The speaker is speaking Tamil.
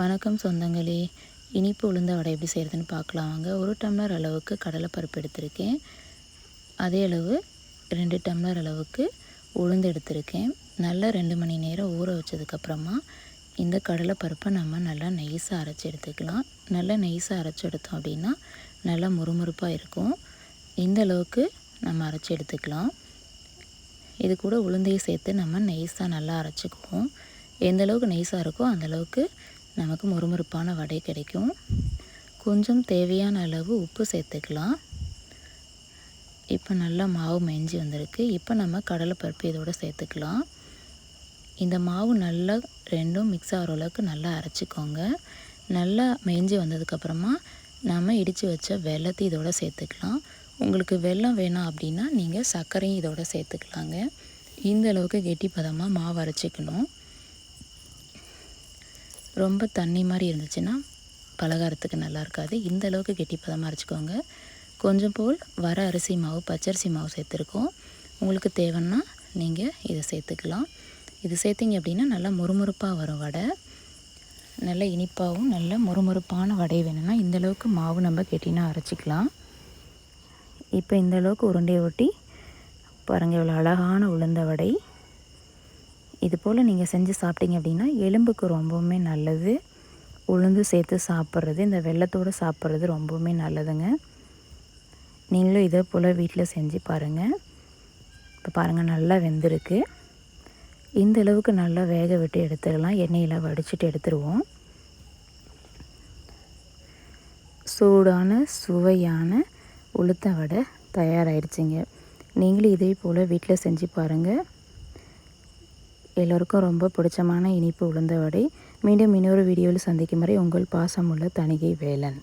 வணக்கம் சொந்தங்களே. இனிப்பு உளுந்த வடை எப்படி செய்கிறதுன்னு பார்க்கலாம். வாங்க ஒரு டம்ளர் அளவுக்கு கடலைப்பருப்பு எடுத்திருக்கேன். அதே அளவு ரெண்டு டம்ளர் அளவுக்கு உளுந்து எடுத்திருக்கேன். நல்லா ரெண்டு மணி நேரம் ஊற வச்சதுக்கப்புறமா இந்த கடலைப்பருப்பை நம்ம நல்லா நெய்ஸாக அரைச்சி எடுத்துக்கலாம். நல்லா நெய்ஸாக அரைச்சி எடுத்தோம் அப்படின்னா நல்லா முறுமுறுப்பாக இருக்கும். இந்த அளவுக்கு நம்ம அரைச்சி எடுத்துக்கலாம். இது கூட உளுந்தையும் சேர்த்து நம்ம நெய்ஸாக நல்லா அரைச்சிக்குவோம். எந்த அளவுக்கு நெய்ஸாக இருக்கோ அந்த அளவுக்கு நமக்கு முறுமுறுப்பான வடை கிடைக்கும். கொஞ்சம் தேவையான அளவு உப்பு சேர்த்துக்கலாம். இப்போ நல்லா மாவு மெஞ்சி வந்திருக்கு. இப்போ நம்ம கடலைப்பருப்பு இதோட சேர்த்துக்கலாம். இந்த மாவு நல்லா ரெண்டும் மிக்ஸ் ஆகிற அளவுக்கு நல்லா அரைச்சிக்கோங்க. நல்லா மெஞ்சி வந்ததுக்கப்புறமா நம்ம இடித்து வச்ச வெள்ளத்தை இதோட சேர்த்துக்கலாம். உங்களுக்கு வெல்லம் வேணாம் அப்படின்னா நீங்கள் சர்க்கரையும் இதோட சேர்த்துக்கலாங்க. இந்த அளவுக்கு கெட்டி பதமாக மாவு அரைச்சிக்கணும். ரொம்ப தண்ணி மாதிரி இருந்துச்சுன்னா பலகாரத்துக்கு நல்லா இருக்காது. இந்த அளவுக்கு கெட்டி பதமாக அரைச்சிக்கோங்க. கொஞ்சம் போல் வர அரிசி மாவு பச்சரிசி மாவு சேர்த்துருக்கோம். உங்களுக்கு தேவைன்னா நீங்கள் இதை சேர்த்துக்கலாம். இது சேர்த்திங்க அப்படின்னா நல்லா முறுமுறுப்பாக வரும் வடை. நல்ல இனிப்பாகவும் நல்ல முறுமுறுப்பான வடை வேணும்னா இந்தளவுக்கு மாவு நம்ம கெட்டினா அரைச்சிக்கலாம். இப்போ இந்தளவுக்கு உருண்டையை ஒட்டி பாருங்கள் இவ்வளோ அழகான உளுந்த வடை. இது போல் நீங்கள் செஞ்சு சாப்பிட்டீங்க அப்படின்னா எலும்புக்கு ரொம்பவுமே நல்லது. உளுந்து சேர்த்து சாப்பிட்றது இந்த வெள்ளத்தோடு சாப்பிட்றது ரொம்பவுமே நல்லதுங்க. நீங்களும் இதே போல் வீட்டில் செஞ்சு பாருங்கள் இப்போ பாருங்கள் நல்லா வெந்திருக்கு. இந்த அளவுக்கு நல்லா வேக விட்டு எடுத்துக்கலாம் எண்ணெயில் வடிச்சிட்டு எடுத்துருவோம். சூடான சுவையான உளுத்த வடை தயாராகிடுச்சிங்க நீங்களும் இதே போல் வீட்டில் செஞ்சு பாருங்கள் எல்லோருக்கும் ரொம்ப பிடிச்சமான இனிப்பு உளுந்த வடை. மீண்டும் இன்னொரு வீடியோவில் சந்திக்கும் வரை உங்கள் பாசமுள்ள தணிகை வேலன்.